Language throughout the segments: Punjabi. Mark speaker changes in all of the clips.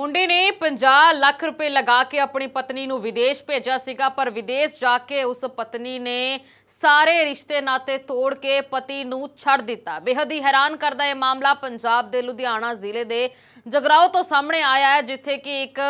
Speaker 1: ਮੁੰਡੇ ਨੇ 50 ਲੱਖ ਰੁਪਏ ਲਗਾ ਕੇ ਆਪਣੀ ਪਤਨੀ ਨੂੰ ਵਿਦੇਸ਼ ਭੇਜਿਆ ਸੀਗਾ, ਪਰ ਵਿਦੇਸ਼ ਜਾ ਕੇ ਉਸ ਪਤਨੀ ਨੇ ਸਾਰੇ ਰਿਸ਼ਤੇ ਨਾਤੇ ਤੋੜ ਕੇ ਪਤੀ ਨੂੰ ਛੱਡ ਦਿੱਤਾ। ਬੇਹੱਦ ਹੀ ਹੈਰਾਨ ਕਰਦਾ ਇਹ ਮਾਮਲਾ ਪੰਜਾਬ ਦੇ ਲੁਧਿਆਣਾ ਜ਼ਿਲ੍ਹੇ ਦੇ ਜਗਰਾਓ ਤੋਂ ਸਾਹਮਣੇ ਆਇਆ ਹੈ, ਜਿੱਥੇ ਕਿ ਇੱਕ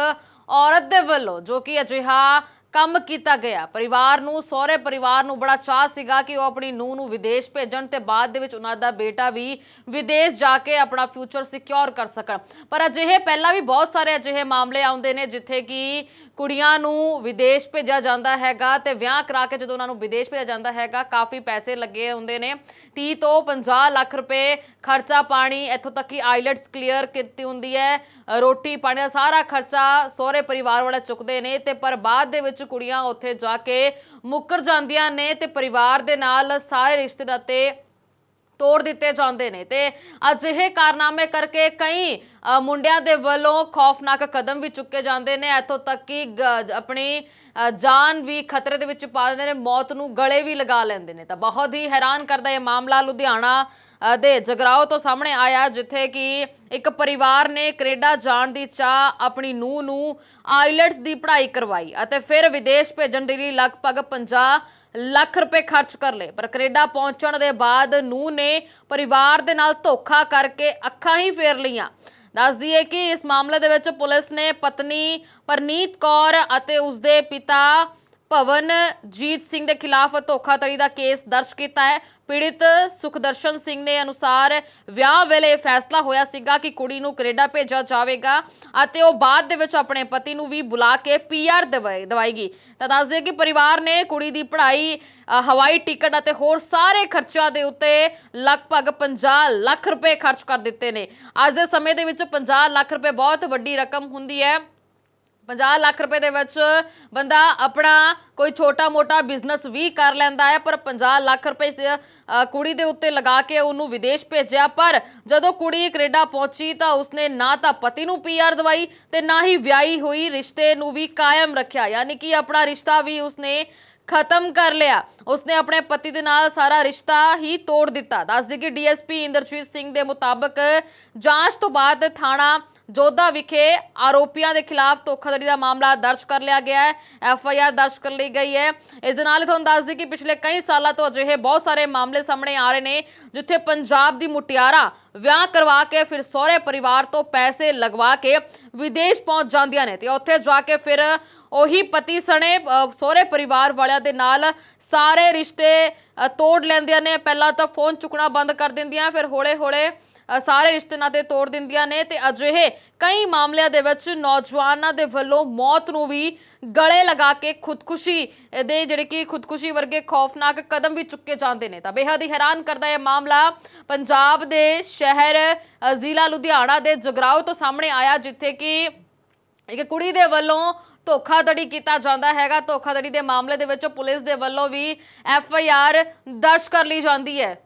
Speaker 1: ਔਰਤ ਦੇ ਵੱਲੋਂ, ਜੋ ਕਿ ਅਜਿਹਾ ਕੰਮ ਕੀਤਾ ਗਿਆ। ਪਰਿਵਾਰ ਨੂੰ, ਸਹੁਰੇ ਪਰਿਵਾਰ ਨੂੰ ਬੜਾ ਚਾਹ ਸੀਗਾ ਕਿ ਉਹ ਆਪਣੀ ਨੂੰਹ ਨੂੰ ਵਿਦੇਸ਼ ਭੇਜਣ ਤੇ ਬਾਅਦ ਦੇ ਵਿੱਚ ਉਹਨਾਂ ਦਾ ਬੇਟਾ ਵੀ ਵਿਦੇਸ਼ ਜਾ ਕੇ ਆਪਣਾ ਫਿਊਚਰ ਸਿਕਿਉਰ ਕਰ ਸਕਣ। ਪਰ ਅਜਿਹੇ ਪਹਿਲਾਂ ਵੀ ਬਹੁਤ ਸਾਰੇ ਅਜਿਹੇ ਮਾਮਲੇ ਆਉਂਦੇ ਨੇ ਜਿੱਥੇ ਕਿ ਕੁੜੀਆਂ ਨੂੰ ਵਿਦੇਸ਼ ਭੇਜਿਆ ਜਾਂਦਾ ਹੈਗਾ ਤੇ ਵਿਆਹ ਕਰਾ ਕੇ ਜਦੋਂ ਉਹਨਾਂ ਨੂੰ ਵਿਦੇਸ਼ ਭੇਜਿਆ ਜਾਂਦਾ ਹੈਗਾ, ਕਾਫੀ ਪੈਸੇ ਲੱਗੇ ਹੁੰਦੇ ਨੇ। 30 ਤੋਂ 50 ਲੱਖ ਰੁਪਏ ਖਰਚਾ ਪਾਣੀ, ਇੱਥੋਂ ਤੱਕ ਕਿ ਆਈਲੈਟਸ ਕਲੀਅਰ ਕੀਤੀ ਹੁੰਦੀ ਹੈ, ਰੋਟੀ ਪਾਣੀ ਦਾ ਸਾਰਾ ਖਰਚਾ ਸਹੁਰੇ ਪਰਿਵਾਰ ਵਾਲੇ ਚੁੱਕਦੇ ਨੇ ਤੇ ਪਰ ਬਾਅਦ ਦੇ ਵਿੱਚ ਕੁੜੀਆਂ ਉੱਥੇ ਜਾ ਕੇ ਮੁੱਕਰ ਜਾਂਦੀਆਂ ਨੇ ਤੇ ਪਰਿਵਾਰ ਦੇ ਨਾਲ ਸਾਰੇ ਰਿਸ਼ਤੇ ਨਾਤੇ ਤੋੜ ਦਿੱਤੇ ਜਾਂਦੇ ਨੇ। ਤੇ ਅਜਿਹੇ ਕਾਰਨਾਮੇ ਕਰਕੇ ਕਈ ਮੁੰਡਿਆਂ ਦੇ ਵੱਲੋਂ ਖੌਫਨਾਕ ਕਦਮ ਵੀ ਚੁੱਕੇ ਜਾਂਦੇ ਨੇ। ਇੱਥੋਂ ਤੱਕ ਕਿ ਆਪਣੀ ਜਾਨ ਵੀ ਖਤਰੇ ਦੇ ਵਿੱਚ ਪਾ ਦਿੰਦੇ ਨੇ, ਮੌਤ ਨੂੰ ਗਲੇ ਵੀ ਲਗਾ ਲੈਂਦੇ ਨੇ। ਤਾਂ ਬਹੁਤ ਹੀ ਹੈਰਾਨ ਕਰਦਾ ਇਹ ਮਾਮਲਾ ਲੁਧਿਆਣਾ ਦੇ ਜਗਰਾਓ ਤੋਂ ਸਾਹਮਣੇ ਆਇਆ ਜਿੱਥੇ ਕਿ ਇੱਕ ਪਰਿਵਾਰ ਨੇ ਕੈਨੇਡਾ ਜਾਣ ਦੀ ਚਾਹ ਆਪਣੀ ਨੂੰਹ ਨੂੰ ਆਈਲੈਟਸ ਦੀ ਪੜ੍ਹਾਈ ਕਰਵਾਈ ਅਤੇ ਫਿਰ ਵਿਦੇਸ਼ ਭੇਜਣ ਦੇ ਲਈ ਲਗਭਗ 50 ਲੱਖ ਰੁਪਏ ਖਰਚ ਕਰ ਲਏ। ਪਰ ਕੈਨੇਡਾ ਪਹੁੰਚਣ ਦੇ ਬਾਅਦ ਨੂੰਹ ਨੇ ਪਰਿਵਾਰ ਦੇ ਨਾਲ ਧੋਖਾ ਕਰਕੇ ਅੱਖਾਂ ਹੀ ਫੇਰ ਲਈਆਂ। ਦੱਸ ਦਈਏ ਕਿ ਇਸ ਮਾਮਲੇ ਦੇ ਵਿੱਚ ਪੁਲਿਸ ਨੇ ਪਤਨੀ ਪਰਨੀਤ ਕੌਰ ਅਤੇ ਉਸਦੇ ਪਿਤਾ ਭਵਨਜੀਤ ਸਿੰਘ ਦੇ ਖਿਲਾਫ ਧੋਖਾਧੜੀ ਦਾ ਕੇਸ ਦਰਜ ਕੀਤਾ ਹੈ। ਪੀੜਿਤ ਸੁਖਦਰਸ਼ਨ ਸਿੰਘ ਨੇ ਅਨੁਸਾਰ ਵਿਆਹ ਵੇਲੇ ਫੈਸਲਾ ਹੋਇਆ ਸੀਗਾ ਕਿ ਕੁੜੀ ਨੂੰ ਕੈਨੇਡਾ ਭੇਜਿਆ ਜਾਵੇਗਾ ਅਤੇ ਉਹ ਬਾਅਦ ਦੇ ਵਿੱਚ ਆਪਣੇ ਪਤੀ ਨੂੰ ਵੀ ਬੁਲਾ ਕੇ ਪੀਆਰ ਦਵਾਏਗੀ। ਤਾਂ ਦੱਸ ਦਈਏ ਕਿ ਪਰਿਵਾਰ ਨੇ ਕੁੜੀ ਦੀ ਪੜ੍ਹਾਈ ਹਵਾਈ ਟਿਕਟ ਅਤੇ ਹੋਰ ਸਾਰੇ ਖਰਚਿਆਂ ਦੇ ਉੱਤੇ ਲਗਭਗ 50 ਲੱਖ ਰੁਪਏ ਖਰਚ ਕਰ ਦਿੱਤੇ ਨੇ। ਅੱਜ ਦੇ ਸਮੇਂ ਦੇ ਵਿੱਚ 50 ਲੱਖ ਰੁਪਏ ਬਹੁਤ ਵੱਡੀ ਰਕਮ ਹੁੰਦੀ ਹੈ। 50 ਲੱਖ ਰੁਪਏ ਦੇ ਵਿੱਚ ਬੰਦਾ ਆਪਣਾ ਕੋਈ ਛੋਟਾ-ਮੋਟਾ ਬਿਜ਼ਨਸ ਵੀ ਕਰ ਲੈਂਦਾ ਹੈ, ਪਰ 50 ਲੱਖ ਰੁਪਏ ਕੁੜੀ ਦੇ ਉੱਤੇ ਲਗਾ ਕੇ ਉਹਨੂੰ ਵਿਦੇਸ਼ ਭੇਜਿਆ। ਪਰ ਜਦੋਂ ਕੁੜੀ ਕੈਨੇਡਾ ਪਹੁੰਚੀ ਤਾਂ ਉਸਨੇ ਨਾ ਤਾਂ ਪਤੀ ਨੂੰ ਪੀਆਰ ਦਵਾਈ ਤੇ ਨਾ ਹੀ ਵਿਆਹੀ ਹੋਈ ਰਿਸ਼ਤੇ ਨੂੰ ਵੀ ਕਾਇਮ ਰੱਖਿਆ। ਯਾਨੀ ਕਿ ਆਪਣਾ ਰਿਸ਼ਤਾ ਵੀ ਉਸਨੇ ਖਤਮ ਕਰ ਲਿਆ। ਉਸਨੇ ਆਪਣੇ ਪਤੀ ਦੇ ਨਾਲ ਸਾਰਾ ਰਿਸ਼ਤਾ ਹੀ ਤੋੜ ਦਿੱਤਾ। ਦੱਸਦੀ ਕਿ ਡੀਐਸਪੀ ਇੰਦਰਜੀਤ ਸਿੰਘ ਦੇ ਮੁਤਾਬਕ ਜਾਂਚ ਤੋਂ ਬਾਅਦ ਥਾਣਾ ਜੋਧਾ ਵਿਖੇ ਆਰੋਪੀਆਂ ਦੇ ਖਿਲਾਫ ਧੋਖਾਧੜੀ ਦਾ ਮਾਮਲਾ ਦਰਜ ਕਰ ਲਿਆ ਗਿਆ ਹੈ। ਐਫ ਆਈ ਆਰ ਦਰਜ ਕਰ ਲਈ ਗਈ ਹੈ। ਇਸ ਦੇ ਨਾਲ ਹੀ ਤੁਹਾਨੂੰ ਦੱਸ ਦਈਏ ਕਿ ਪਿਛਲੇ ਕਈ ਸਾਲਾਂ ਤੋਂ ਅਜਿਹੇ ਬਹੁਤ ਸਾਰੇ ਮਾਮਲੇ ਸਾਹਮਣੇ ਆ ਰਹੇ ਨੇ, ਜਿੱਥੇ ਪੰਜਾਬ ਦੀ ਮੁਟਿਆਰਾਂ ਵਿਆਹ ਕਰਵਾ ਕੇ ਫਿਰ ਸਹੁਰੇ ਪਰਿਵਾਰ ਤੋਂ ਪੈਸੇ ਲਗਵਾ ਕੇ ਵਿਦੇਸ਼ ਪਹੁੰਚ ਜਾਂਦੀਆਂ ਨੇ ਤੇ ਉੱਥੇ ਜਾ ਕੇ ਫਿਰ ਉਹੀ ਪਤੀ ਸਣੇ ਸਹੁਰੇ ਪਰਿਵਾਰ ਵਾਲਿਆਂ ਦੇ ਨਾਲ ਸਾਰੇ ਰਿਸ਼ਤੇ ਤੋੜ ਲੈਂਦੀਆਂ ਨੇ। ਪਹਿਲਾਂ ਤਾਂ ਫੋਨ ਚੁੱਕਣਾ ਬੰਦ ਕਰ ਦਿੰਦੀਆਂ, ਫਿਰ ਹੌਲੇ-ਹੌਲੇ ਸਾਰੇ ਰਿਸ਼ਤੇ ਨਾਤੇ ਤੋੜ ਦਿੰਦੀਆਂ ਨੇ ਤੇ ਅਜਿਹੇ ਕਈ ਮਾਮਲਿਆਂ ਦੇ ਵਿੱਚ ਨੌਜਵਾਨਾਂ ਦੇ ਵੱਲੋਂ ਮੌਤ ਨੂੰ ਵੀ ਗਲੇ ਲਗਾ ਕੇ ਖੁਦਕੁਸ਼ੀ ਦੇ ਜਿਹੜੇ ਕਿ ਖੁਦਕੁਸ਼ੀ ਵਰਗੇ ਖੌਫਨਾਕ ਕਦਮ ਵੀ ਚੁੱਕੇ ਜਾਂਦੇ ਨੇ। ਤਾਂ ਬੇਹੱਦ ਹੀ ਹੈਰਾਨ ਕਰਦਾ ਇਹ ਮਾਮਲਾ ਪੰਜਾਬ ਦੇ ਸ਼ਹਿਰ ਜ਼ਿਲ੍ਹਾ ਲੁਧਿਆਣਾ ਦੇ ਜਗਰਾਓ ਤੋਂ ਸਾਹਮਣੇ ਆਇਆ, ਜਿੱਥੇ ਕਿ ਇੱਕ ਕੁੜੀ ਦੇ ਵੱਲੋਂ ਧੋਖਾਧੜੀ ਕੀਤਾ ਜਾਂਦਾ ਹੈਗਾ। ਧੋਖਾਧੜੀ ਦੇ ਮਾਮਲੇ ਦੇ ਵਿੱਚ ਪੁਲਿਸ ਦੇ ਵੱਲੋਂ ਵੀ ਐਫ ਆਈ ਆਰ ਦਰਜ ਕਰ ਲਈ ਜਾਂਦੀ ਹੈ।